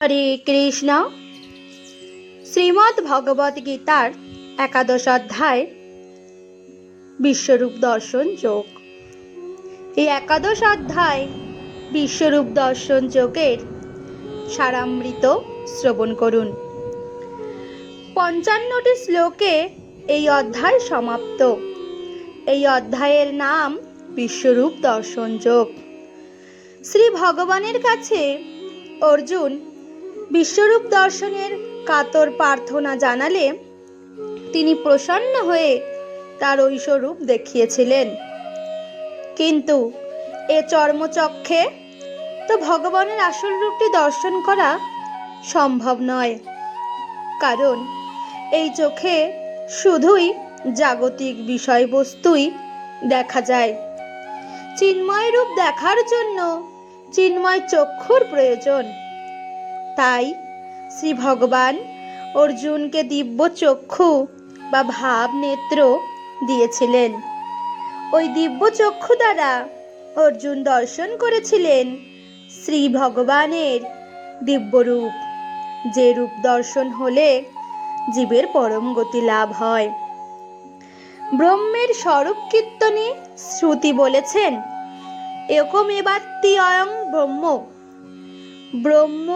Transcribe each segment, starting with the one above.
হরে কৃষ্ণ। শ্রীমদ্ ভগবত গীতার একাদশ অধ্যায়, বিশ্বরূপ দর্শন যোগ। এই একাদশ অধ্যায়, বিশ্বরূপ দর্শন যোগের সারামৃত শ্রবণ করুন। পঞ্চান্নটি শ্লোকে এই অধ্যায় সমাপ্ত। এই অধ্যায়ের নাম বিশ্বরূপ দর্শন যোগ। শ্রী ভগবানের কাছে অর্জুন বিশ্বরূপ দর্শনের কাতর প্রার্থনা জানালে তিনি প্রসন্ন হয়ে তার ঐশ্বরূপ দেখিয়েছিলেন। কিন্তু এ চর্মচক্ষে তো ভগবানের আসল রূপটি দর্শন করা সম্ভব নয়। কারণ এই চোখে শুধুই জাগতিক বিষয়বস্তুই দেখা যায়। চিন্ময় রূপ দেখার জন্য চিন্ময় চক্ষুর প্রয়োজন। তাই শ্রী ভগবান অর্জুনকে দিব্য চক্ষু বা ভাব নেত্র দিয়েছিলেন। ওই দিব্য চক্ষু দ্বারা অর্জুন দর্শন করেছিলেন শ্রী ভগবানের দিব্যরূপ। যে রূপ দর্শন হলে জীবের পরম গতি লাভ হয়। ব্রহ্মের স্বরূপ কীর্তনে শ্রুতি বলেছেন একমেবাত্তি অয়ং ব্রহ্ম। ব্রহ্ম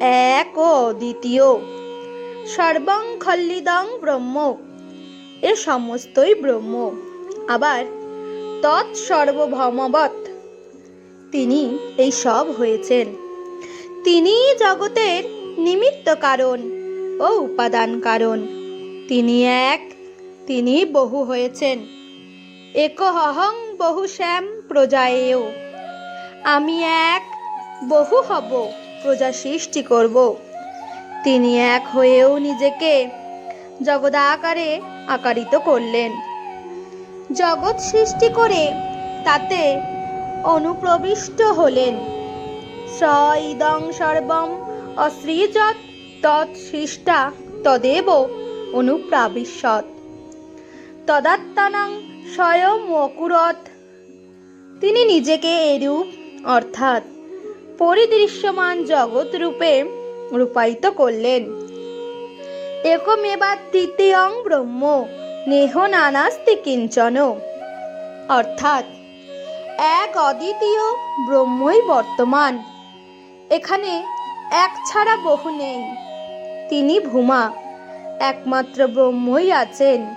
এক ও দ্বিতীয়। সর্বং খল্লিদং ব্রহ্ম। এ সমস্তই ব্রহ্ম। আবার তৎ সর্বভমবৎ। তিনি এই সব হয়েছেন। তিনি জগতের নিমিত্ত কারণ ও উপাদান কারণ। তিনি এক, তিনি বহু হয়েছেন। একহং বহু শ্যাম প্রজায়েও। আমি এক, বহু হব। প্রজা সৃষ্টি করব। তিনি এক হয়েও নিজেকে জগদা আকারে আকারিত করলেন। জগৎ সৃষ্টি করে তাতে অনুপ্রবিষ্ট হলেন। স ইদং সর্বম অশ্রীযৎ তৎসৃষ্টা তদেব অনুপ্রাবিশত তদাত্মানাং স্বয়ং অকুরত তিনি নিজেকে এরূপ, অর্থাৎ পরিদৃশ্যমান জগৎ রূপে রূপায়িত করলেন। একমেবা তৃতীয়ং ব্রহ্ম, নেহ নানাস্তি কিঞ্চন। অর্থাৎ এক অদ্বিতীয় ব্রহ্মই বর্তমান। এখানে এক ছাড়া বহু নেই। তিনি ভূমা, একমাত্র ব্রহ্মই আছেন।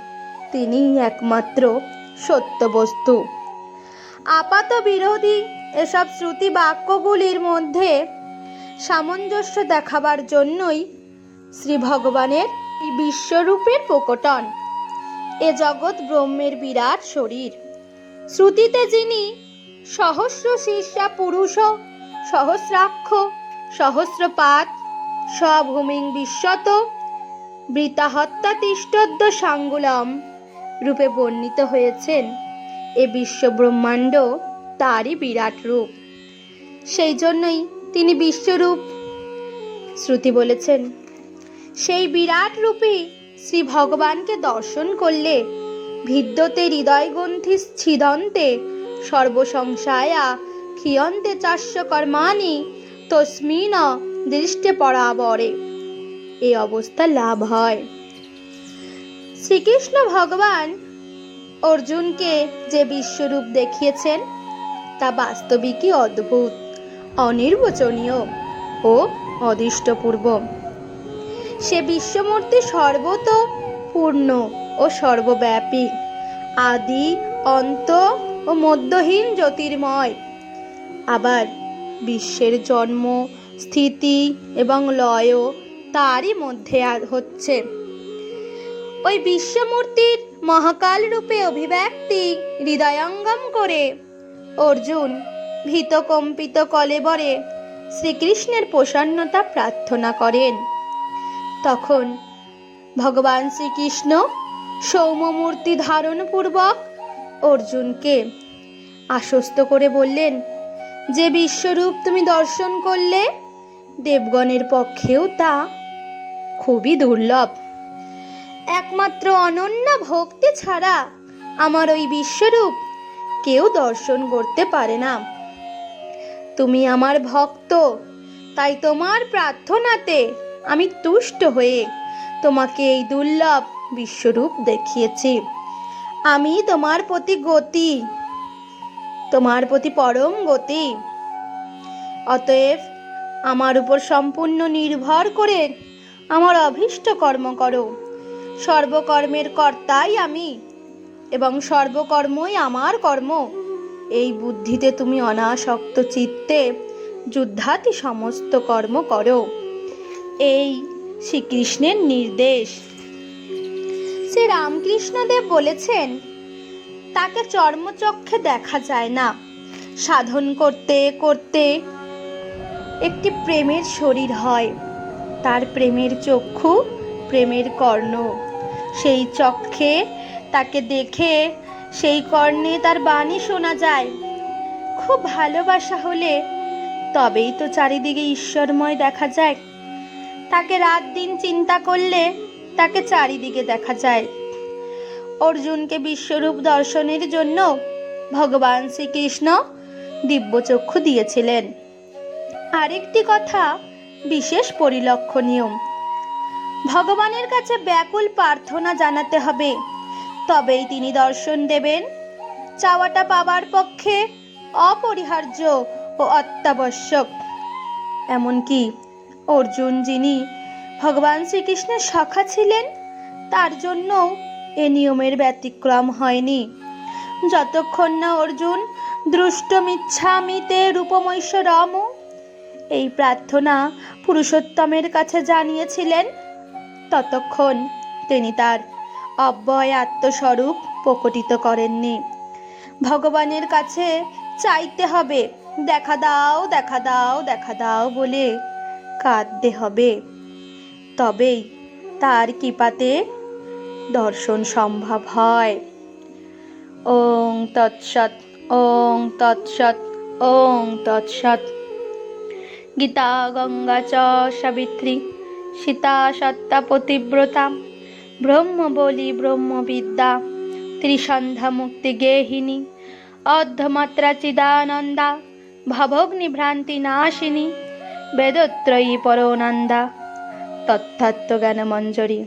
তিনি একমাত্র সত্য বস্তু আপাত বিরোধী এসব শ্রুতি বাক্যগুলির মধ্যে সামঞ্জস্য দেখাবার জন্যই শ্রী ভগবানের এই বিশ্বরূপের প্রকটন। এ জগৎ ব্রহ্মের বিরাট শরীর। শ্রুতিতে যিনি সহস্র শীর্ষা পুরুষ, সহস্রাক্ষ, সহস্রপাত, স্বভূমিং বিশ্বত বৃতাহত্যা তিষ্ঠদ্য সাঙ্গুলম রূপে বর্ণিত হয়েছেন। এ বিশ্ব ব্রহ্মাণ্ড তারই বিরাট রূপ। সেই জন্যই তিনি বিশ্বরূপ। শ্রুতি বলেছেন, সেই বিরাট রূপে শ্রী ভগবানকে দর্শন করলে ভিদ্যতে হৃদয়গ্রন্থি ছিদন্তে সর্বসংসায়া ক্ষিয়ন্তে চাষ্য কর্মাণি তস্মিন দৃষ্টে পরাবরে। এই অবস্থা লাভ হয়। শ্রীকৃষ্ণ ভগবান অর্জুনকে যে বিশ্বরূপ দেখিয়েছেন তা বাস্তবিকই অদ্ভুত, অনির্বচনীয় ও অদৃষ্টপূর্ব। সে বিশ্বমূর্তি সর্বত পূর্ণ ও সর্বব্যাপী, আদি, অন্ত ও মধ্যহীন জ্যোতির্ময়। আবার বিশ্বের জন্ম, স্থিতি এবং লয়ও তারই মধ্যে হচ্ছে। ওই বিশ্বমূর্তির মহাকাল রূপে অভিব্যক্তি হৃদয়ঙ্গম করে অর্জুন ভীতকম্পিত কলেবরে শ্রীকৃষ্ণের প্রসন্নতা প্রার্থনা করেন। তখন ভগবান শ্রীকৃষ্ণ সৌম্যমূর্তি ধারণপূর্বক অর্জুনকে আশ্বস্ত করে বললেন, যে বিশ্বরূপ তুমি দর্শন করলে, দেবগণের পক্ষেও তা খুবই দুর্লভ। একমাত্র অনন্য ভক্তি ছাড়া আমার ওই বিশ্বরূপ কেউ দর্শন করতে পারে না। তুমি আমার ভক্ত, তাই তোমার প্রার্থনাতে আমি তুষ্ট হয়ে তোমাকে এই দুর্লভ বিশ্বরূপ দেখিয়েছি। আমি তোমার প্রতি গতি, তোমার প্রতি পরম গতি। অতএব আমার উপর সম্পূর্ণ নির্ভর করে আমার অভীষ্ট কর্ম করো। সর্বকর্মের কর্তাই আমি। এবং সর্বকর্মই আমার কর্ম। এই বুদ্ধিতে তুমি অনাসক্ত চিত্তে যুদ্ধাতি সমস্ত কর্ম করো। এই শ্রীকৃষ্ণের নির্দেশ। শ্রী রামকৃষ্ণদেব বলেছেন, তাকে চর্মচক্ষে দেখা যায় না। সাধন করতে করতে একটি প্রেমের শরীর হয়। তার প্রেমের চক্ষু প্রেমের কর্ণ। সেই চক্ষে তাকে দেখে সেই কর্ণে তার বাণী শোনা যায়। খুব ভালোবাসা হলে তবেই তো চারিদিকে ঈশ্বরময় দেখা যায়। তাকে রাত দিন চিন্তা করলে তাকে চারিদিকে দেখা যায়। অর্জুনকে বিশ্বরূপ দর্শনের জন্য ভগবান শ্রীকৃষ্ণ দিব্যচক্ষু দিয়েছিলেন। আরেকটি কথা বিশেষ পরিলক্ষণীয়। ভগবানের কাছে ব্যাকুল প্রার্থনা জানাতে হবে। তবেই তিনি দর্শন দেবেন। চাওয়াটা পাবার পক্ষে অপরিহার্য ও অত্যাবশ্যক। এমনকি অর্জুন যিনি ভগবান শ্রীকৃষ্ণের সখা ছিলেন, তার জন্যও এ নিয়মের ব্যতিক্রম হয়নি। যতক্ষণ না অর্জুন দৃষ্টমিচ্ছামিতে রূপমৈশ্বরম এই প্রার্থনা পুরুষোত্তমের কাছে জানিয়েছিলেন, ততক্ষণ তিনি তার অব্যয় আত্মস্বরূপ প্রকটিত করেননি। ভগবানের কাছে চাইতে হবে, দেখা দাও দেখা দাও দেখা দাও বলে কাঁদতে হবে। তবেই তার কৃপাতে দর্শন সম্ভব হয়। ওং তৎসৎ ওং তৎসৎ ওং তৎসৎ। গীতা গঙ্গা চ সাবিত্রী, সীতা সত্তা পতিব্রতা ব্রহ্ম বলি ব্রহ্মবিদ্যা ত্রিসন্ধ্যা মুক্তি গেহিনী, অর্ধমাত্রা চিদানন্দা, ভবগ্নি ভ্রান্তি নাশিনী, বেদত্রয়ী পরনন্দা তত্ত্বজ্ঞান মঞ্জরী